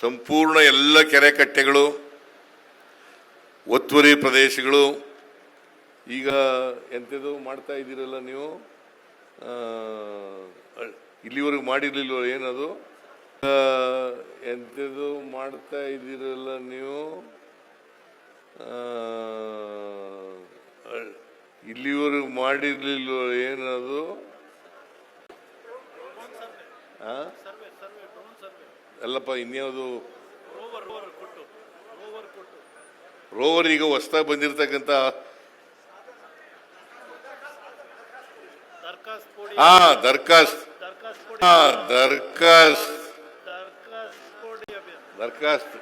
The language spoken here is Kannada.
ಸಂಪೂರ್ಣ ಎಲ್ಲ ಕೆರೆ ಕಟ್ಟೆಗಳು, ಒತ್ತುವರಿ ಪ್ರದೇಶಗಳು. ಈಗ ಎಂಥದ್ದು ಮಾಡ್ತಾ ಇದ್ದೀರಲ್ಲ ನೀವು? ಇಲ್ಲಿವರೆಗೂ ಮಾಡಿರ್ಲಿಲ್ವ ಏನದು? ಎಂಥದ್ದು ಮಾಡ್ತಾ ಇದ್ದೀರಲ್ಲ ನೀವು? ಇಲ್ಲಿವರೆಗೂ ಮಾಡಿರ್ಲಿಲ್ವ ಏನದು? ಅಲ್ಲಪ್ಪ ಇನ್ಯಾವುದು? ರೋವರ್ ಈಗ ಹೊಸ್ದಾಗಿ ಬಂದಿರತಕ್ಕಂಥ ಹಾ ದರ್ಖಾಸ್ತ್ ಹಾ ದರ್ಖಾಸ್ತ್ ದರ್ಖಾಸ್ತ್